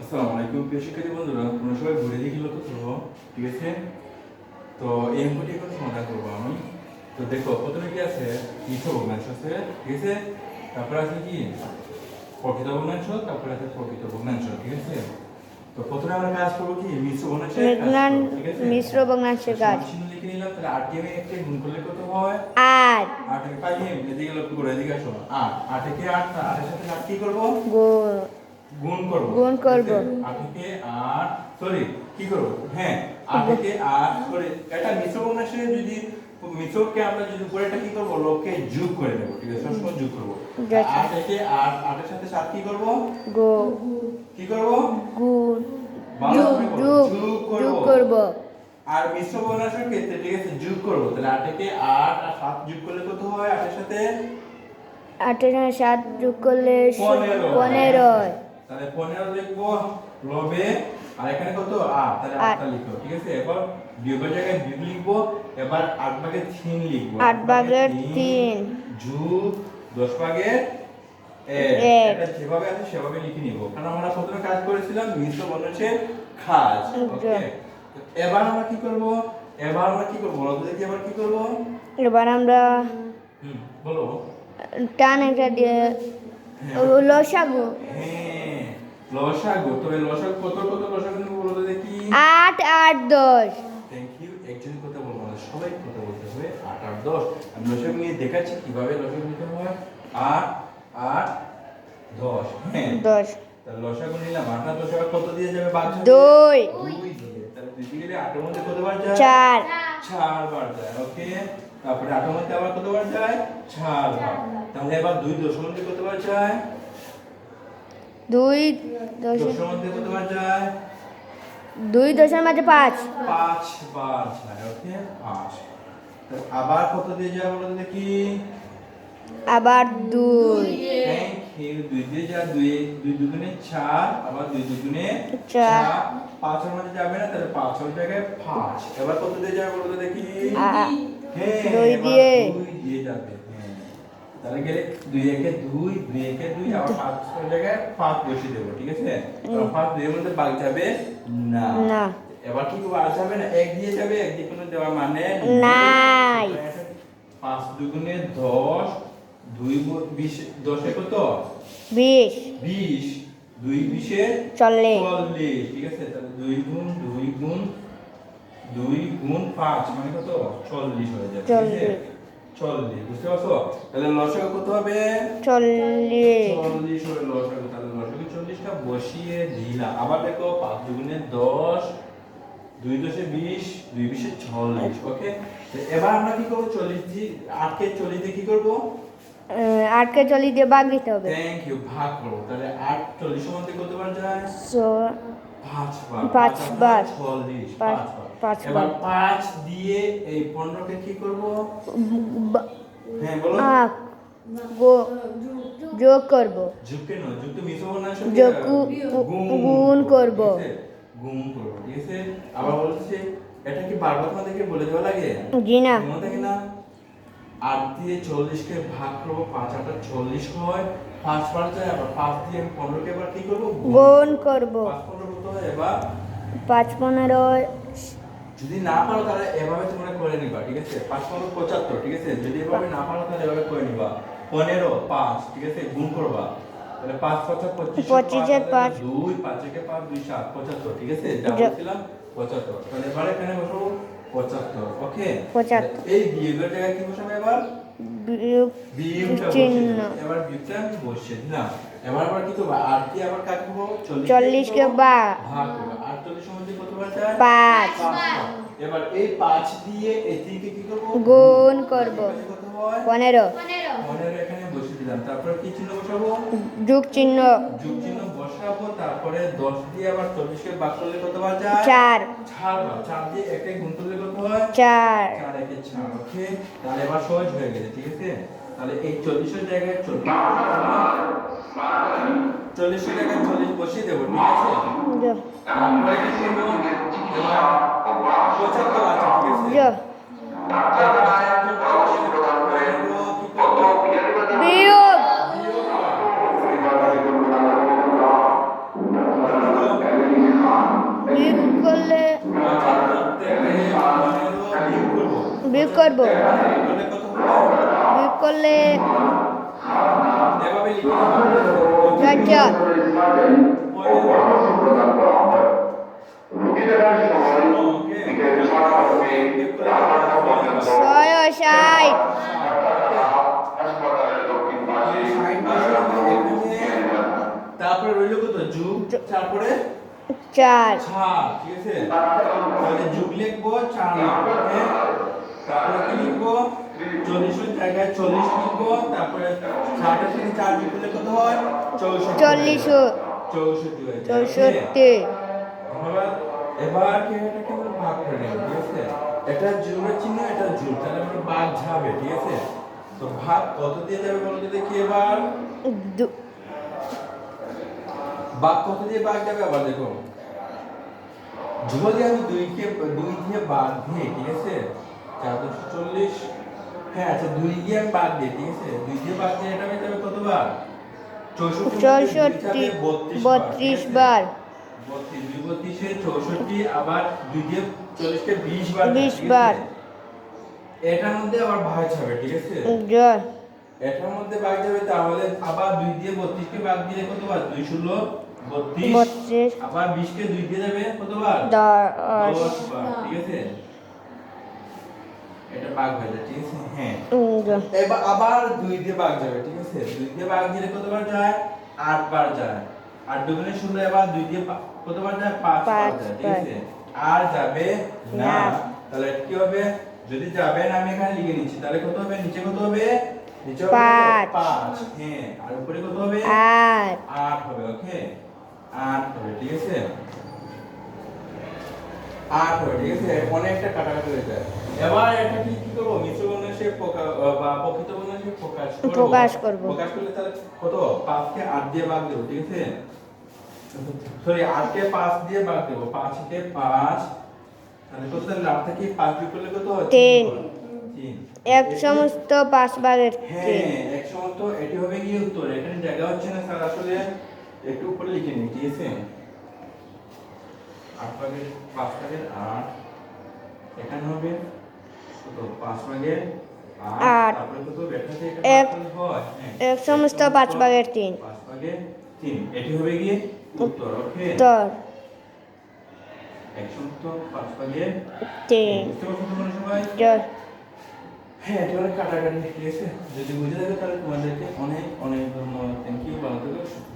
আসসালামু আলাইকুম। প্রিয় শিক্ষার্থী বন্ধুরা তোমরা সবাই ঘুরে দেখি লক্ষ্য করব ঠিক আছে? তো এই অঙ্কটি এখন সমাধান করব আমি। তো দেখো প্রথমে কি আছে? মিশ্র ভগ্নাংশ আছে ঠিক আছে? তারপরে আছে কি? প্রকৃত ভগ্নাংশ তারপরে আছে প্রকৃত ভগ্নাংশ ঠিক আছে? তো প্রথমে আমরা কাজ করব কি? মিশ্র ভগ্নাংশের কাজ ঠিক আছে? মিশ্র ভগ্নাংশের কাজ। চিহ্ন লিখে নিলাম তাহলে আট দিয়ে একটা গুণ করলে কত হয়? আট। আট থেকে পাই এদিকে লক্ষ্য করো এদিকে আসো। আট। আট থেকে আট? আটের সাথে আট কি করব? গুণ। গুণ করব। গুণ করব। আট সরি কি করব? হ্যাঁ করে এটা ভগ্নাংশে যদি মিশ্রকে আমরা যদি কি করব? লোককে যোগ করে দেব ঠিক আছে? সবসময় যোগ করব। আট থেকে আটের সাথে সাত কি করব? গো। কি করব? গুণ যোগ করব। আর মিশ্র ক্ষেত্রে ঠিক আছে যোগ করব। তাহলে আট থেকে আট আর সাত যোগ করলে কত হয়? আটের সাথে আটের সাথে সাত যোগ করলে পনেরো। পনেরো তাহলে পনেরো লিখব লবে আর এখানে কত? আট তাহলে আট। আটটা লিখব ঠিক আছে? এবার বিয়োগের জায়গায় বিয়োগ লিখব এবার আট ভাগের তিন লিখব। আট ভাগের তিন। যুগ দশ এক। এটা যেভাবে আছে সেভাবে লিখে নিব কারণ আমরা প্রথমে কাজ করেছিলাম মিশ্র বর্ণের খাজ ওকে? এবার আমরা কি করব? এবার আমরা কি করব? বলো দেখি এবার কি করব? এবার আমরা হুম বলো। টান একটা দিয়ে লসাগু। হ্যাঁ। লসাগু তবে লসাগু কত কত লসাগু নেব বলো দেখি। আট আট দশ। থ্যাংক ইউ একজন কথা বলব না সবাই কথা বলতে হবে। আট আট দশ। আমি লসাগু নিয়ে দেখাচ্ছি কীভাবে লসাগু নিতে হয়। আট আট দশ। হ্যাঁ। দশ। তাহলে লসাগু নিলাম। আট আর দশ আবার কত দিয়ে যাবে বাদ যাবে? দুই। দুই দিয়ে। তাহলে দুই দিয়ে গেলে আটের মধ্যে কতবার যায়? চার। চার বার যায় ওকে। তারপরে আটের মধ্যে আবার কতবার যায়? চার বার তাহলে এবার দুই দশের মধ্যে কতবার যায়? দুই দুই দশের মাঝে পাঁচ। পাঁচ বার যায় ওকে? পাঁচ। তো আবার কত দিয়ে যায় বলো দেখি? আবার দুই। থ্যাংক ইউ দুই দিয়ে যা দুই দুই দুগুণে চার আবার দুই দুগুণে চার। পাঁচের মধ্যে যাবে না তাহলে পাঁচের জায়গায় পাঁচ। এবার কত দিয়ে যাবে বলো দেখি? হ্যাঁ দুই দিয়ে। দুই দিয়ে যাবে। তাহলে গেলে দুই একে দুই দুই একে দুই আবার পাঁচের জায়গায় পাঁচ বসিয়ে দেবো ঠিক আছে? পাঁচ দুইয়ের মধ্যে বাঘ যাবে না। না। এবার কি করব যাবে না এক দিয়ে যাবে এক দিয়ে কোনো দেওয়া মানে নাই। পাঁচ দুগুণে দশ দুই বিশ দশে কত? বিশ। বিশ। দুই বিশে চল্লিশ। চল্লিশ ঠিক আছে? তাহলে দুই গুণ দুই গুণ দুই গুণ পাঁচ মানে কত? চল্লিশ হয়ে যাবে? চল্লিশ। চল্লিশ বুঝতে পারছ? তাহলে লসাগু কত হবে? চল্লিশ। চল্লিশ লসাগু তাহলে লসাগু চল্লিশটা বসিয়ে দিলাম। আবার দেখো পাঁচ দুগুণে দশ দুই দশে বিশ দুই বিশে চল্লিশ ওকে এবার আমরা কি করব? চল্লিশ দিয়ে আটকে চল্লিশ দিয়ে কি করব? আটকে চল্লিশ দিয়ে বাদ দিতে হবে। থ্যাংক ইউ ভাগ করব। তাহলে আট চল্লিশের মধ্যে কতবার যায়? So, পাঁচ পাঁচ আর বার। চল্লিশ পাঁচ- পাঁচ বার। পাঁচ এবার পাঁচ দিয়ে এই পনেরোকে কি করব? হ্যাঁ বলো। গো- যোগ করব। কেন? যুগ গুণ করব। গুণ করব। ঠিক আছে? আবার বলছে এটা কি বারবার তোমাদেরকে বলে দেওয়া লাগে? জি না। মনে থাকে না? আট দিয়ে চল্লিশকে ভাগ করব পাঁচ আটা চল্লিশ হয়। পাঁচ বার যায় আবার পাঁচ দিয়ে আমি পনেরোকে এবার কি করব? গুণ করব। পাঁচ পনেরো কত হয় এবার? পাঁচ পনেরো যদি না পারো তাহলে এভাবে তোমরা করে নিবা ঠিক আছে? পাঁচ পনেরো পঁচাত্তর ঠিক আছে? যদি এভাবে না পারো তাহলে এভাবে করে নিবা। পনেরো পাঁচ ঠিক আছে? গুণ করবা। তাহলে পাঁচ পাঁচা পঁচিশ পঁচিশের পাঁচ। দুই পাঁচ একে পাঁচ দুই সাত পঁচাত্তর ঠিক আছে? যা বলছিলাম পঁচাত্তর। তাহলে এবার এখানে বসাবো পঁচাত্তর ওকে? পঁচাত্তর। এই বিয়োগের জায়গায় কি বসাবো এবার। এবার বিয়োগটা আমি বসিয়ে দিলাম। এবার আবার কি করব? আর কি আবার কাটবো চল্লিশ চল্লিশকে বা। ভাগ করব আটচল্লিশ মধ্যে কতবার যায় পাঁচ। এবার এই পাঁচ দিয়ে এই কি করব? গুণ করব। কত হয়? পনেরো। পনেরো। এখানে বসিয়ে দিলাম। তারপরে কি চিহ্ন বসাবো? যোগ চিহ্ন। যোগ চিহ্ন বসাবো তারপরে দশ দিয়ে আবার চল্লিশকে বাদ করলে কতবার যায়? চার। চার চার দিয়ে একে গুণ করলে কত হয়? চার। চার একে চার। ওকে তাহলে এবার সহজ হয়ে গেছে ঠিক আছে? তাহলে এই চল্লিশের জায়গায় চল্লিশ। চল্লিশ জায়গায় চল্লিশ বসিয়ে দেবো ঠিক আছে? পঁচাত্তর আছে ঠিক আছে? বিয়োগ। করব। করলে চার চার ছয় ষাট। তারপরে রইল কত? যুগ। তারপরে? চার। ছাড় ঠিক আছে? তাহলে যুগ লিখব চার লিখব তারপরে কি লিখব? চল্লিশের জায়গায় চল্লিশ লিখব তারপরে ষাটের থেকে চার যুগ কত হয়? চৌষট্টি চল্লিশ চৌষট্টি হয়ে চৌষট্টি। এবার এবার কি এটা ভাগ করে নেব ঠিক আছে? এটা জুড়ের চিহ্ন এটা জুড়। তাহলে আমরা ভাগ যাবে ঠিক আছে? তো ভাগ কত দিয়ে যাবে বলো তো দেখি এবার? ভাগ কত দিয়ে ভাগ যাবে আবার দেখো? যদি আমি দুইকে দুই দিয়ে ঠিক আছে? চার দুশো চল্লিশ হ্যাঁ আচ্ছা দুই দিয়ে আমি বাদ দিই ঠিক আছে? দুই দিয়ে বাদ দিয়ে এটা হয়ে যাবে কতবার? চৌষট্টি বত্রিশ বার বত্রিশ দুই বত্রিশে চৌষট্টি আবার দুই দিয়ে চল্লিশকে বিশ বার বিশ বার। এটার মধ্যে আবার ভাগ যাবে ঠিক আছে? জয়। এটার মধ্যে ভাগ যাবে তাহলে আবার দুই দিয়ে বত্রিশকে ভাগ দিলে কতবার? দুই ষোলো বত্রিশ। আবার বিশকে দুই দিয়ে যাবে কতবার? দশ বার ঠিক আছে? এটা ভাগ হয়ে যায় ঠিক আছে? হ্যাঁ। এবার আবার দুই দিয়ে ভাগ যাবে ঠিক আছে? দুই দিয়ে ভাগ দিলে কতবার যায়? আট বার যায়। আট দুগুণে ষোলো এবার দুই দিয়ে কতবার যায়? পাঁচ বার যায় ঠিক আছে? আর যাবে না। তাহলে কি হবে? যদি যাবে না আমি এখানে লিখে নিচ্ছি। তাহলে কত হবে? নিচে কত হবে? নিচে পাঁচ। পাঁচ। হ্যাঁ। আর উপরে কত হবে? আট। আট হবে ওকে আট হবে ঠিক আছে? আট হবে ঠিক আছে? অনেকটা কাটাকাটি হয়ে যায়। এবার এটা কি কি করব? মিশ্র বর্ণের বা প্রকৃত বর্ণের প্রকাশ করব। প্রকাশ করব। প্রকাশ করলে তাহলে কত? পাঁচকে আট দিয়ে ভাগ দেবো ঠিক আছে? সরি আটকে পাঁচ দিয়ে ভাগ দেবো। পাঁচকে পাঁচ তাহলে কত? তাহলে আট থেকে পাঁচ বিয়োগ করলে কত হয়? তিন। এক সমস্ত পাঁচ ভাগের হ্যাঁ এক সময় তো এটি হবে গিয়ে উত্তর? এখানে জায়গা হচ্ছে না স্যার আসলে একটু উপরে লিখে নিই ঠিক আছে? আট ভাগের পাঁচ ভাগের আট এখানে হবে কত? পাঁচ ভাগের আট এক- হয় এক সমস্ত পাঁচ ভাগের তিন। পাঁচ ভাগের তিন। এটি হবে গিয়ে উত্তর ওকে? উত্তর। এক সমস্ত পাঁচ ভাগের তিন। বুঝতে পারছ তোমরা সবাই? হ্যাঁ এটা অনেক কাটাকাটি ঠিক আছে? যদি বুঝে থাকে তাহলে তোমাদেরকে অনেক অনেক ধন্যবাদ। থ্যাংক ইউ ভালো থেকো সুস্থ।